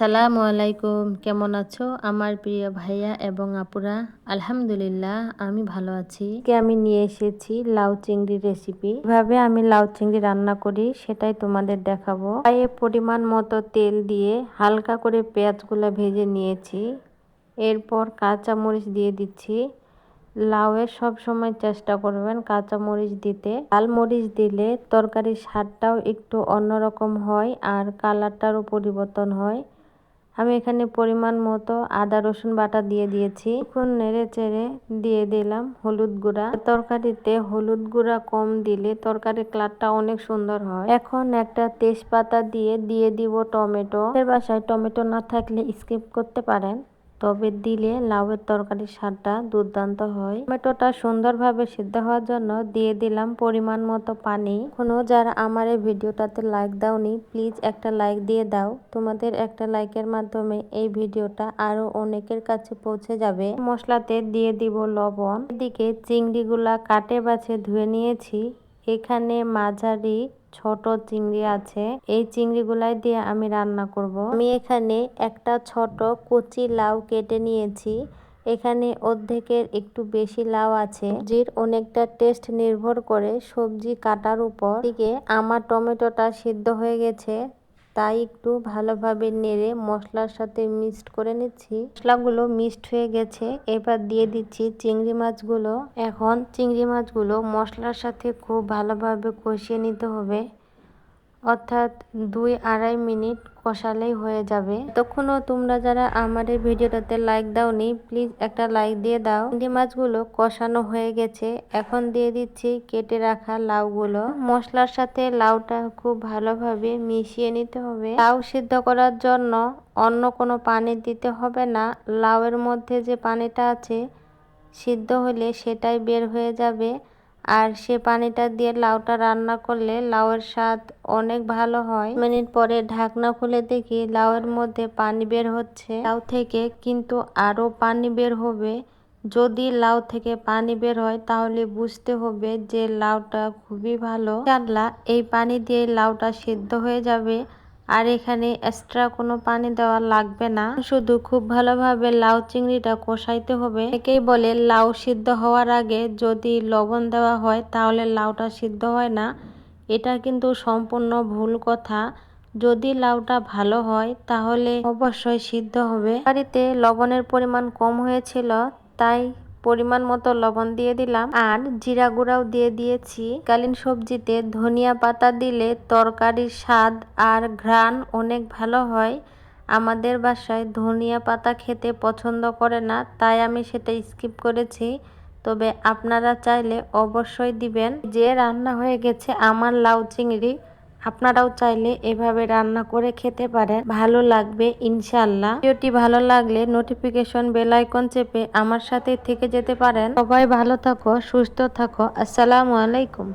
সালামু আলাইকুম, কেমন আছো? আমার প্রিয় ভাইয়া এবং আপুরা, আলহামদুলিল্লাহ আমি ভালো আছি। কে আমি নিয়ে এসেছি লাউ চিংড়ি রেসিপি কীভাবে আমি লাউ চিংড়ি রান্না করি সেটাই তোমাদের দেখাবো। এ পরিমাণ মতো তেল দিয়ে হালকা করে পেঁয়াজগুলো ভেজে নিয়েছি। এরপর কাঁচা মরিচ দিয়ে দিচ্ছি। লাউয়ের সব সময় চেষ্টা করবেন কাঁচা মরিচ দিতে। লাল মরিচ দিলে তরকারির স্বাদটাও একটু অন্যরকম হয় আর কালারটারও পরিবর্তন হয়। আমি এখানে পরিমাণ মতো আদা, রসুন বাটা দিয়ে দিয়েছি। এখন নেড়ে চেড়ে দিয়ে দিলাম হলুদ গুঁড়া। তরকারিতে হলুদ গুঁড়া কম দিলে তরকারির কালারটা অনেক সুন্দর হয়। এখন একটা তেজপাতা দিয়ে দিয়ে দিব টমেটো। বাসায় টমেটো না থাকলে স্কিপ করতে পারেন। তবে দিলে লাউয়ের তরকারির স্বাদটা দুর্দান্ত হয়। টমেটোটা সুন্দরভাবে সিদ্ধ হওয়ার জন্য দিয়ে দিলাম পরিমাণ মতো পানি। কোনো যারা আমার এই ভিডিওটাতে লাইক দাওনি প্লিজ একটা লাইক দিয়ে দাও। তোমাদের একটা লাইকের মাধ্যমে এই ভিডিওটা আরও অনেকের কাছে পৌঁছে যাবে। মশলাতে দিয়ে দিব লবণ। এদিকে চিংড়িগুলা কাটে বাছে ধুয়ে নিয়েছি। এখানে মাঝারি ছোট চিংড়ি আছে। এই চিংড়ি গুলাই দিয়ে আমি রান্না করব। আমি এখানে একটা ছোট কচি লাউ কেটে নিয়েছি। এখানে অর্ধেকের একটু বেশি লাউ আছে। জির অনেকটা টেস্ট নির্ভর করে সবজি কাটার উপর। দিকে আমার টমেটোটা সিদ্ধ হয়ে গেছে। তাই একটু ভালোভাবে নেড়ে মশলার সাথে মিক্সড করে নিচ্ছি। মশলাগুলো মিক্সড হয়ে গেছে। এবার দিয়ে দিচ্ছি চিংড়ি মাছগুলো। এখন চিংড়ি মাছগুলো মশলার সাথে খুব ভালোভাবে কষিয়ে নিতে হবে। অর্থাৎ দুই আড়াই মিনিট কষালেই হয়ে যাবে। তখনও তোমরা যারা আমার এই ভিডিওটাতে লাইক দাওনি প্লিজ একটা লাইক দিয়ে দাও। চিংড়ি মাছগুলো কষানো হয়ে গেছে। এখন দিয়ে দিচ্ছি কেটে রাখা লাউগুলো। মশলার সাথে লাউটা খুব ভালোভাবে মিশিয়ে নিতে হবে। লাউ সিদ্ধ করার জন্য অন্য কোনো পানি দিতে হবে না। লাউয়ের মধ্যে যে পানিটা আছে, সিদ্ধ হলে সেটাই বের হয়ে যাবে। আর সে পানিটা দিয়ে লাউটা রান্না করলে লাউয়ের স্বাদ অনেক ভালো হয়। মিনিট পরে ঢাকনা খুলে দেখি লাউয়ের মধ্যে পানি বের হচ্ছে। লাউ থেকে কিন্তু আরও পানি বের হবে। যদি লাউ থেকে পানি বের হয়, তাহলে বুঝতে হবে যে লাউটা খুবই ভালো। জানলা এই পানি দিয়ে লাউটা সিদ্ধ হয়ে যাবে। আর এখানে এক্সট্রা কোনো পানি দেওয়া লাগবে না। শুধু খুব ভালোভাবে লাউ চিংড়িটা কষাইতে হবে। একেই বলে লাউ সিদ্ধ হওয়ার আগে যদি লবণ দেওয়া হয় তাহলে লাউটা সিদ্ধ হয় না। এটা কিন্তু সম্পূর্ণ ভুল কথা। যদি লাউটা ভালো হয় তাহলে অবশ্যই সিদ্ধ হবে। বাড়িতে লবণের পরিমাণ কম হয়েছিল, তাই পরিমাণ মতো লবণ দিয়ে দিলাম আর জিরা গুঁড়াও দিয়ে দিয়েছি। কালীন সবজিতে ধনিয়া পাতা দিলে তরকারির স্বাদ আর ঘ্রাণ অনেক ভালো হয়। আমাদের বাসায় ধনিয়া পাতা খেতে পছন্দ করে না, তাই আমি সেটা স্কিপ করেছি। তবে আপনারা চাইলে অবশ্যই দিবেন। যে রান্না হয়ে গেছে আমার লাউ চিংড়ি। আপনারাও চাইলে এভাবে রান্না করে খেতে পারেন। ভালো লাগবে ইনশাল্লাহ ভিডিওটি ভালো লাগলে নোটিফিকেশন বেল আইকন চেপে আমার সাথে থেকে যেতে পারেন। সবাই ভালো থাকো, সুস্থ থাকো। আসসালামু আলাইকুম।